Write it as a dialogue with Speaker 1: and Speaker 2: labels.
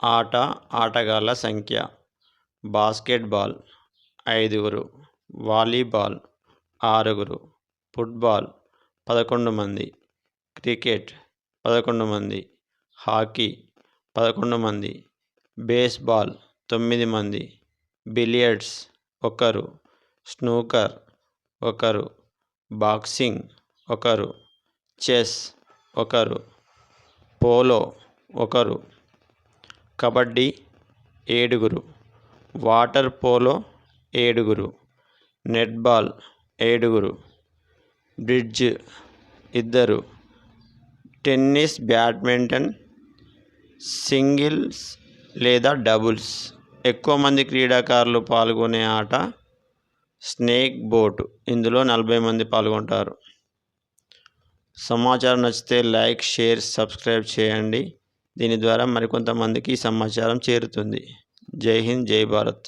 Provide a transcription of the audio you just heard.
Speaker 1: ఆట ఆటగాళ్ళ సంఖ్య. బాస్కెట్బాల్ ఐదుగురు వాలీబాల్ ఆరుగురు ఫుట్బాల్ పదకొండు మంది క్రికెట్ పదకొండు మంది హాకీ పదకొండు మంది బేస్బాల్ తొమ్మిది మంది బిలియర్డ్స్ ఒకరు స్నూకర్ ఒకరు బాక్సింగ్ ఒకరు చెస్ ఒకరు పోలో ఒకరు కబడ్డీ ఏడుగురు వాటర్ పోలో ఏడుగురు నెట్బాల్ ఏడుగురు బ్రిడ్జ్ ఇద్దరు టెన్నిస్ బ్యాడ్మింటన్ సింగిల్స్ లేదా డబుల్స్. ఎక్కువ మంది క్రీడాకారులు పాల్గొనే ఆట స్నేక్ బోట్. ఇందులో నలభై మంది పాల్గొంటారు. సమాచారం నచ్చితే లైక్ షేర్ సబ్స్క్రైబ్ చేయండి. దీని ద్వారా మరికొంతమందికి ఈ సమాచారం చేరుతుంది. జై హింద్ జై భారత్.